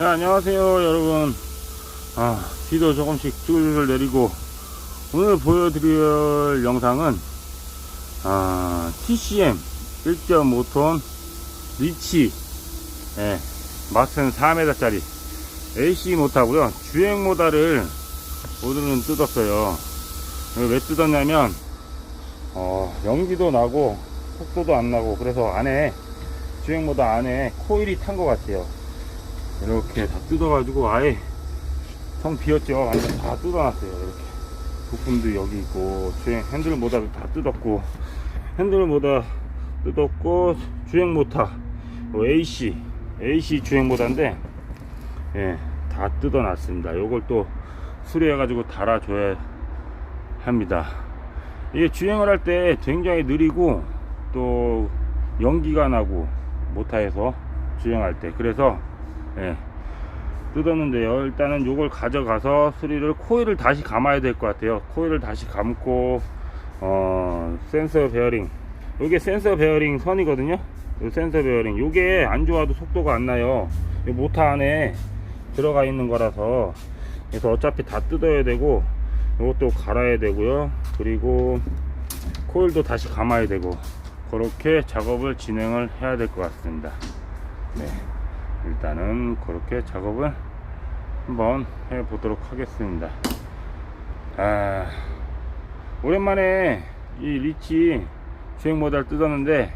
네, 안녕하세요 여러분. 아, 비도 조금씩 줄줄 내리고 오늘 보여드릴 영상은 아, TCM 1.5톤 리치 예, 맛은 4m짜리 AC 못하고요. 주행 모달을 오늘은 뜯었어요. 왜 뜯었냐면 어, 연기도 나고 속도도 안 나고 그래서 안에 주행 모달 안에 코일이 탄 것 같아요 이렇게 다 뜯어가지고 아예 텅 비었죠. 완전 다 뜯어놨어요. 이렇게 부품도 여기 있고 주행 핸들 모다도 다 뜯었고 핸들 모다 뜯었고 주행 모타 뭐 AC AC 주행 모다인데 예, 다 뜯어놨습니다. 요걸 또 수리해 가지고 달아줘야 합니다. 이게 주행을 할 때 굉장히 느리고 또 연기가 나고 모타에서 주행할 때 그래서 예, 뜯었는데요. 일단은 요걸 가져가서 수리를 코일을 다시 감아야 될 것 같아요. 코일을 다시 감고 어, 센서 베어링 요게 센서 베어링 선이거든요. 요 센서 베어링 요게 안 좋아도 속도가 안 나요. 요 모터 안에 들어가 있는 거라서 그래서 어차피 다 뜯어야 되고 요것도 갈아야 되고요. 그리고 코일도 다시 감아야 되고 그렇게 작업을 진행을 해야 될 것 같습니다. 네. 일단은 그렇게 작업을 한번 해 보도록 하겠습니다. 아 오랜만에 이 리치 주행 모달 뜯었는데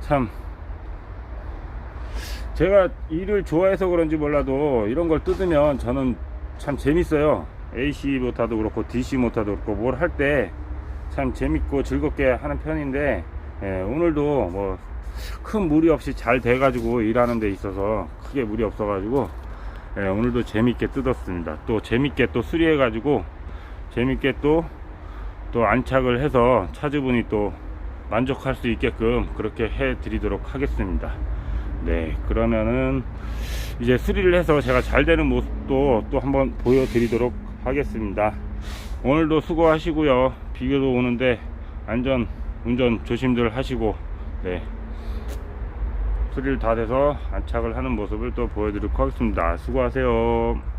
참 제가 일을 좋아해서 그런지 몰라도 이런 걸 뜯으면 저는 참 재밌어요. AC 모터도 그렇고 DC 모터도 그렇고 뭘 할 때 참 재밌고 즐겁게 하는 편인데 예, 오늘도 뭐 큰 무리 없이 잘 돼가지고 일하는 데 있어서 크게 무리 없어가지고 예, 오늘도 재밌게 뜯었습니다. 또 재밌게 또 수리해가지고 재밌게 또 또 안착을 해서 차주분이 또 만족할 수 있게끔 그렇게 해 드리도록 하겠습니다. 네, 그러면은 이제 수리를 해서 제가 잘 되는 모습도 또 한번 보여 드리도록 하겠습니다. 오늘도 수고하시고요. 비교도 오는데 안전 운전 조심들 하시고 네. 수리를 다 돼서 안착을 하는 모습을 또 보여드리도록 하겠습니다. 수고하세요.